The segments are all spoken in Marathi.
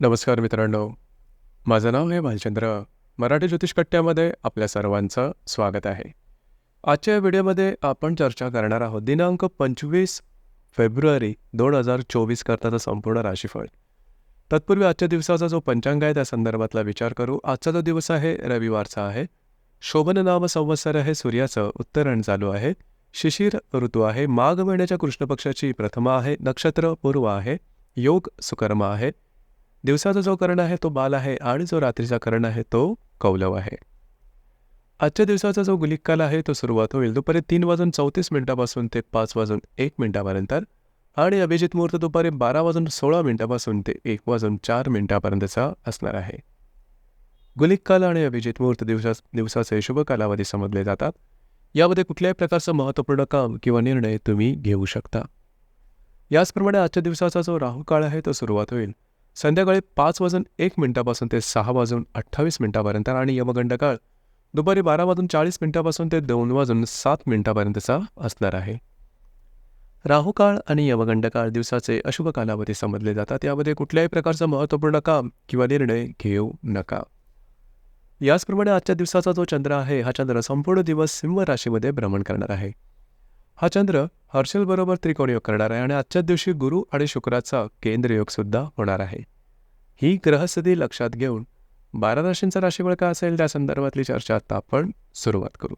नमस्कार मित्रांनो. माझं नाव आहे भालचंद्र मराठी ज्योतिष कट्ट्यामध्ये आपल्या सर्वांचं स्वागत आहे. आजच्या या व्हिडिओमध्ये आपण चर्चा करणार आहोत दिनांक पंचवीस फेब्रुवारी दोन हजार चोवीस करताचा संपूर्ण राशीफळ. तत्पूर्वी आजच्या दिवसाचा जो पंचांग आहे त्या संदर्भातला विचार करू. आजचा जो दिवस आहे रविवारचा आहे. शोभन नाम संवत्सर आहे सूर्याचं उत्तरण चालू आहे. शिशिर ऋतू आहे. माघ महिन्याच्या कृष्णपक्षाची प्रथमा आहे. नक्षत्र पूर्व आहे. योग सुकर्म आहे. दिवसाचा जो कर्ण आहे तो बाल आहे आणि जो रात्रीचा कर्ण आहे तो कौलव आहे. आजच्या दिवसाचा जो गुलिककाल आहे तो सुरुवात होईल. दुपारी तीन वाजून चौतीस मिनिटापासून ते पाच वाजून एक मिनिटापर्यंत आणि अभिजित मुहूर्त दुपारी बारा वाजून सोळा मिनिटापासून ते एक वाजून चार मिनिटापर्यंतचा असणार आहे. गुलिककाल आणि अभिजित मुहूर्त दिवसा दिवसाचे शुभ कालावधी समजले जातात. यामध्ये कुठल्याही प्रकारचं महत्त्वपूर्ण काम किंवा निर्णय तुम्ही घेऊ शकता. याचप्रमाणे आजच्या दिवसाचा जो राहू काळ आहे तो सुरुवात होईल. संध्याकाळी पाच वाजून एक मिनिटापासून ते सहा वाजून अठ्ठावीस मिनिटापर्यंत आणि यमगंड काळ दुपारी बारा वाजून चाळीस मिनिटापासून ते दोन वाजून सात मिनिटापर्यंतचा असणार आहे. राहू काळ आणि यमगंड काळ दिवसाचे अशुभ कालावधी समजले जातात. यामध्ये कुठल्याही प्रकारचं महत्त्वपूर्ण काम किंवा निर्णय घेऊ नका. याचप्रमाणे आजच्या दिवसाचा जो चंद्र आहे हा चंद्र संपूर्ण दिवस सिंह राशीमध्ये भ्रमण करणार आहे. हा चंद्र हर्षलबरोबर त्रिकोण योग करणार आहे आणि आजच्याच दिवशी गुरु आणि शुक्राचा केंद्र होणार आहे. ही ग्रहस्थिती लक्षात घेऊन बारा राशींचा राशीफळ का असेल त्या संदर्भातली चर्चा आता आपण सुरुवात करू.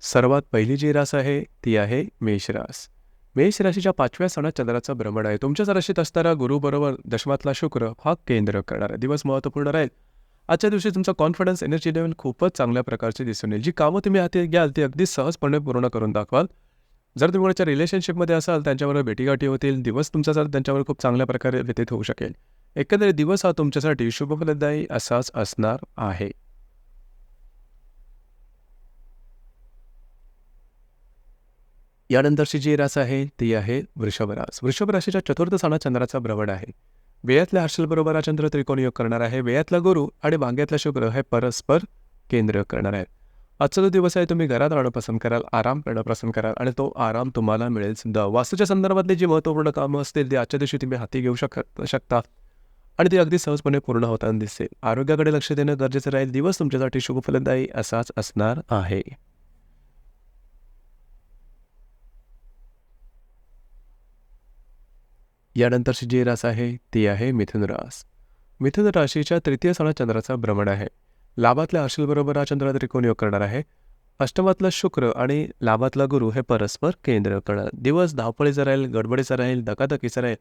सर्वात पहिली जी रास आहे ती आहे मेषरास मेष राशीच्या पाचव्या सणात चंद्राचं भ्रमण आहे. तुमच्याच राशीत असणारा गुरुबरोबर दशमातला शुक्र हा केंद्र करणार आहे. दिवस महत्त्वपूर्ण राहील. आजच्या दिवशी तुमचा कॉन्फिडन्स एनर्जी लेवल खूपच चांगल्या प्रकारची दिसून येईल. जी कामं तुम्ही हाती घ्याल ती अगदी सहजपणे पूर्ण करून दाखवाल. जर तुम्ही कोणाच्या रिलेशनशिपमध्ये असाल त्यांच्याबरोबर भेटीगाठी होतील दिवस तुमचा जर त्यांच्यावर खूप चांगल्या प्रकारे व्यतीत होऊ शकेल. एकंदरीत दिवस हा तुमच्यासाठी शुभफलदायी असाच असणार आहे. यानंतरची जी रास आहे ती आहे वृषभ रास. वृषभ राशीच्या चतुर्थ स्थानात चंद्राचा भ्रमण आहे. वेयातल्या हर्षलबरोबर हा चंद्र त्रिकोण योग करणार आहे? वेयातला गुरु आणि वांग्यातला शुक्र हे परस्पर केंद्र करणार आहेत. आजचा जो दिवस आहे तुम्ही घरात राहणं पसंत कराल आराम करणं पसंत कराल आणि तो आराम तुम्हाला मिळेल सुद्धा. वास्तूच्या संदर्भातली जी महत्त्वपूर्ण कामं असतील ती आजच्या दिवशी तुम्ही हाती घेऊ शक शकता आणि ती अगदी सहजपणे पूर्ण होताना दिसेल. आरोग्याकडे लक्ष देणं गरजेचं राहील. दिवस तुमच्यासाठी शुभफलदायी असाच असणार आहे. यानंतरची जी रास आहे ती आहे मिथुन रास. मिथुन राशीच्या तृतीय सणा चंद्राचा भ्रमण आहे. लाभातल्या हर्षलबरोबर हा चंद्र त्रिकोण योग करणार आहे? अष्टमातला शुक्र आणि लाभातला गुरु हे परस्पर केंद्र करणार. दिवस धावपळीचा राहील गडबडीचा राहील धकाधकीचा राहील.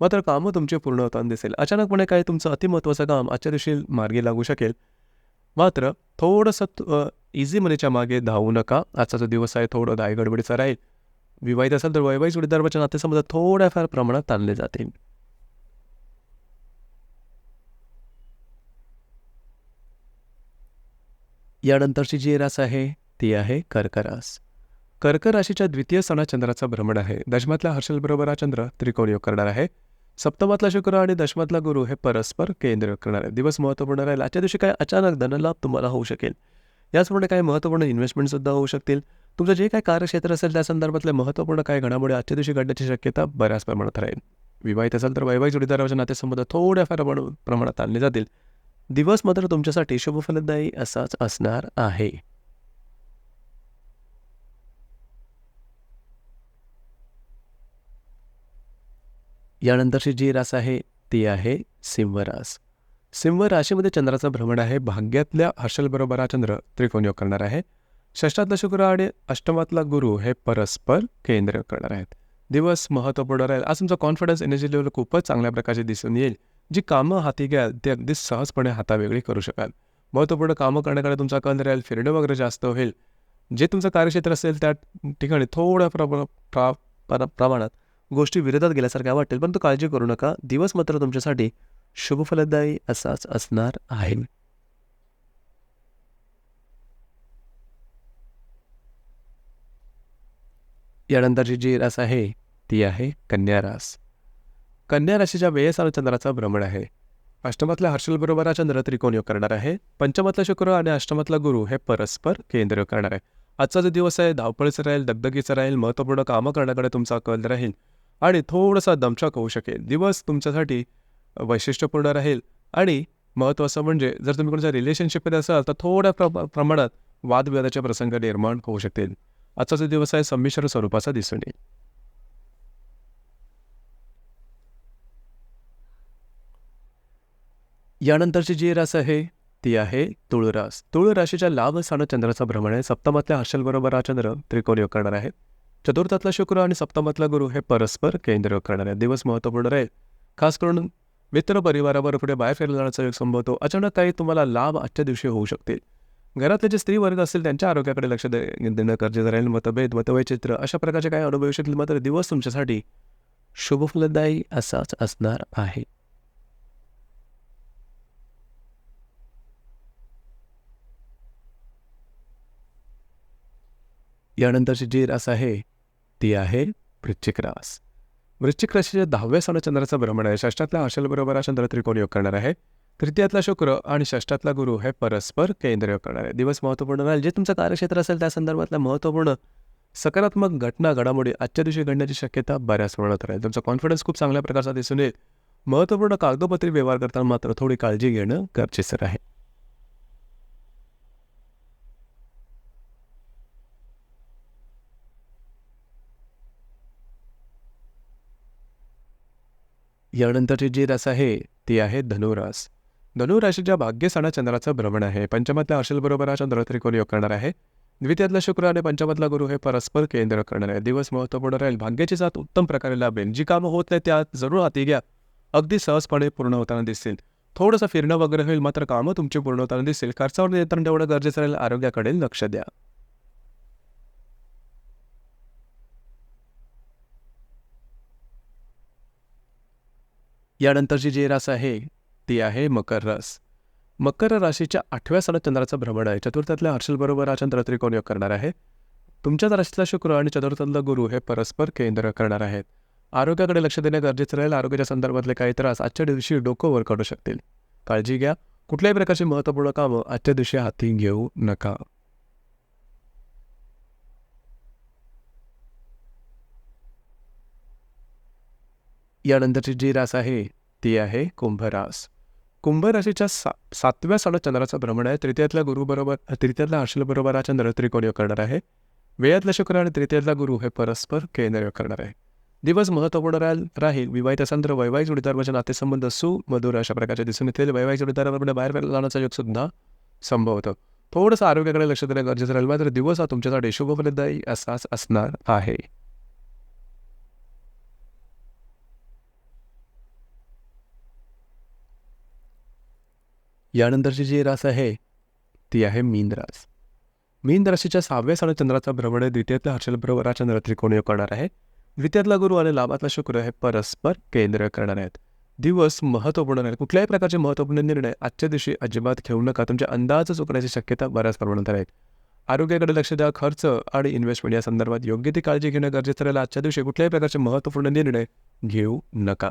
मात्र कामं तुमचे पूर्ण होताना दिसेल. अचानकपणे काही तुमचं अतिमहत्त्वाचं काम आजच्या दिवशी मार्गी लागू शकेल. मात्र थोडंसं इझी मनीच्या मागे धावू नका. आजचा जो दिवस आहे थोडं दाय गडबडीचा राहील. विवाहित असेल तर वैवाहिक जोडीदाराच्या नातेसंबंध थोड्याफार प्रमाणात ताणले जातील. यानंतरची जी रास आहे ती आहे कर्करास कर्क राशीच्या द्वितीय सणा चंद्राचा भ्रमण आहे. दशमातल्या हर्षलबरोबर हा चंद्र त्रिकोण योग करणार आहे. सप्तमातला शुक्र आणि दशमातला गुरु हे परस्पर केंद्र करणार आहे दिवस महत्त्वपूर्ण राहील. आजच्या दिवशी काय अचानक धनलाभ तुम्हाला होऊ शकेल? याचप्रमाणे काही महत्त्वपूर्ण इन्व्हेस्टमेंटसुद्धा होऊ शकतील. तुमचं जे काही कार्यक्षेत्र असेल त्या संदर्भातले महत्त्वपूर्ण काही घडामोडी आजच्या दिवशी घडण्याची शक्यता बऱ्याच प्रमाणात राहील. विवाहित असेल तर वैवाहिक जोडीदाराच्या नातेसंबंध थोड्याफार प्रमाणात आणले जातील. दिवस मात्र तुमच्यासाठी शुभफलदायी असाच असणार आहे. यानंतरची जी रास आहे ती आहे सिंहरास. सिंह राशीमध्ये चंद्राचं भ्रमण आहे. भाग्यातल्या हर्षलबरोबर हा चंद्र त्रिकोण योग करणार आहे. षष्टातला शुक्र आणि अष्टमातला गुरु हे परस्पर केंद्र करणार आहेत. दिवस महत्त्वपूर्ण राहील. आज तुमचा कॉन्फिडन्स एनर्जी लेवल खूपच चांगल्या प्रकारचे दिसून येईल. जी कामं हाती घ्याल ते अगदी सहजपणे हातावेगळी करू शकाल. महत्त्वपूर्ण कामं करण्याकडे तुमचा कल राहील फिरणं वगैरे जास्त होईल. जे तुमचं कार्यक्षेत्र असेल त्या ठिकाणी थोड्या प्र प्रा प्रमाणात गोष्टी विरोधात गेल्यासारख्या वाटेल. परंतु काळजी करू नका. दिवस मात्र तुमच्यासाठी शुभफलदायी असाच असणार आहे. यानंतरची जी रास आहे ती आहे कन्या रास. कन्या राशीच्या वेळेस चंद्राचा भ्रमण आहे. अष्टमातल्या हर्षलबरोबर हा चंद्र त्रिकोण योग करणार आहे. पंचमातला शुक्र आणि अष्टमातला गुरु हे परस्पर केंद्र करणार आहे. आजचा जो दिवस आहे धावपळीचा राहील दगदगीचा राहील महत्त्वपूर्ण कामं करण्याकडे तुमचा कल राहील आणि थोडासा दमछाक होऊ शकेल. दिवस तुमच्यासाठी वैशिष्ट्यपूर्ण राहील आणि महत्त्वाचं म्हणजे जर तुम्ही कोणाच्या रिलेशनशिपमध्ये असाल तर थोड्या प्र प्रमाणात वादविवादाचे प्रसंग निर्माण होऊ शकतील. आजचा जो दिवस आहे संमिश्र स्वरूपाचा दिसून येईल. यानंतरची जी रास आहे ती आहे तुळ रास तुळ राशीच्या लाभ स्थान चंद्राचा भ्रमण आहे. सप्तमातल्या हर्षलबरोबर हा चंद्र त्रिकोण योग करणार आहे. चतुर्थातला शुक्र आणि सप्तमातला गुरु हे परस्पर केंद्र योग करणार आहे दिवस महत्त्वपूर्ण राहील. खास करून मित्र परिवारावर पुढे बाहेर फिरला जाण्याचा योग संभवतो अचानक काही तुम्हाला लाभ आजच्या दिवशी होऊ शकतील. घरातले जे स्त्री वर्ग असतील त्यांच्या आरोग्याकडे लक्ष दे देणं गरजेचं राहील. मतभेद मतवैचित्र अशा प्रकारचे काही अनुभव शकतील मात्र दिवस तुमच्यासाठी शुभफलदायी असाच असणार आहे. यानंतरची जी रास आहे ती आहे वृश्चिक रास. वृश्चिक राशीच्या दहाव्या स्थानात चंद्राचा भ्रमण आहे. षष्ठातल्या हर्षलबरोबर हा चंद्र त्रिकोण योग करणार आहे. तृतीयातला शुक्र आणि षष्ठातला गुरु हे परस्पर केंद्र करणार आहे दिवस महत्त्वपूर्ण. राहील जे तुमचं कार्यक्षेत्र असेल त्या संदर्भातल्या महत्त्वपूर्ण सकारात्मक घटना घडामोडी आजच्या दिवशी घडण्याची शक्यता बऱ्याच प्रमाणात राहील तुमचा कॉन्फिडन्स खूप चांगल्या प्रकारचा दिसून येईल. महत्त्वपूर्ण कागदोपत्री व्यवहार करताना मात्र थोडी काळजी घेणं गरजेचं आहे. यानंतरची जी रास आहे ती आहे धनुरास. धनुराशीच्या भाग्यस्थानात चंद्राचं भ्रमण आहे. पंचमातल्या हर्षलबरोबर हा चंद्र त्रिकोण योग करणार आहे. द्वितीयातला शुक्र आणि पंचमातला गुरु हे परस्पर केंद्र करणार आहे. दिवस महत्त्वपूर्ण राहील. भाग्याची साथ उत्तम प्रकारे लाभेल. जी कामं होत नाही त्यात जरूर हाती घ्या. अगदी सहजपणे पूर्ण होताना दिसतील थोडंसं फिरणं वगैरे होईल मात्र कामं तुमची पूर्ण होताना दिसतील खर्चावर नियंत्रण ठेवणं गरजेचं राहील. आरोग्याकडे लक्ष द्या. यानंतरची जी रास आहे ती आहे मकर रास. मकर राशीच्या आठव्या स्थानात चंद्राचं भ्रमण आहे. चतुर्थातल्या हर्षलबरोबर हा चंद्र त्रिकोण योग करणार आहे. तुमच्याच राशीतला शुक्र आणि चतुर्थातला गुरु हे परस्पर केंद्र करणार आहेत. आरोग्याकडे लक्ष देणे गरजेचं राहील. आरोग्याच्या संदर्भातले काही त्रास आजच्या दिवशी डोकं वर काढू शकतील. काळजी घ्या. कुठल्याही प्रकारची महत्त्वपूर्ण कामं आजच्या दिवशी हाती घेऊ नका. यानंतरची जी रास आहे ती आहे कुंभरास कुंभ राशीच्या सा सातव्या स्थानात चंद्राचं भ्रमण आहे. तृतीयातल्या गुरुबरोबर तृतीयातल्या अर्शलबरोबर हा चंद्र त्रिकोण योग करणार आहे. वेळातला शुक्र आणि तृतीयातला गुरु हे परस्पर केंद्र योग करणार आहे. दिवस महत्त्वपूर्ण राहील राहील. विवाहित असेल तर वैवाहिक म्हणजे नातेसंबंध सुमधुर अशा प्रकारचे दिसून येतील. वैवाहिक जोडीदाराबरोबर बाहेर जाण्याचा योग सुद्धा होतं थोडंसं आरोग्याकडे लक्ष देणं गरजेचं राहील. मात्र दिवस हा तुमच्यासाठी शुभफलदायी असाच असणार आहे. यानंतरची जी रास आहे ती आहे मीन रास. मीन राशीच्या सहाव्या स्थानात चंद्राचा भ्रमण आहे. द्वितीयातल्या हर्षलबरोबर चंद्र त्रिकोण योग करणार आहे. द्वितीयातला गुरु आणि लाभातला शुक्र हे परस्पर केंद्र करणार आहेत. दिवस महत्त्वपूर्ण नाही कुठल्याही प्रकारचे महत्त्वपूर्ण निर्णय आजच्या दिवशी अजिबात घेऊ नका. तुमच्या अंदाज चुकण्याची शक्यता बऱ्याच प्रमाणात आहे. आरोग्याकडे लक्ष द्या. खर्च आणि इन्व्हेस्टमेंट या संदर्भात योग्य ती काळजी घेणं गरजेचं राहिलं. आजच्या दिवशी कुठल्याही प्रकारचे महत्त्वपूर्ण निर्णय घेऊ नका.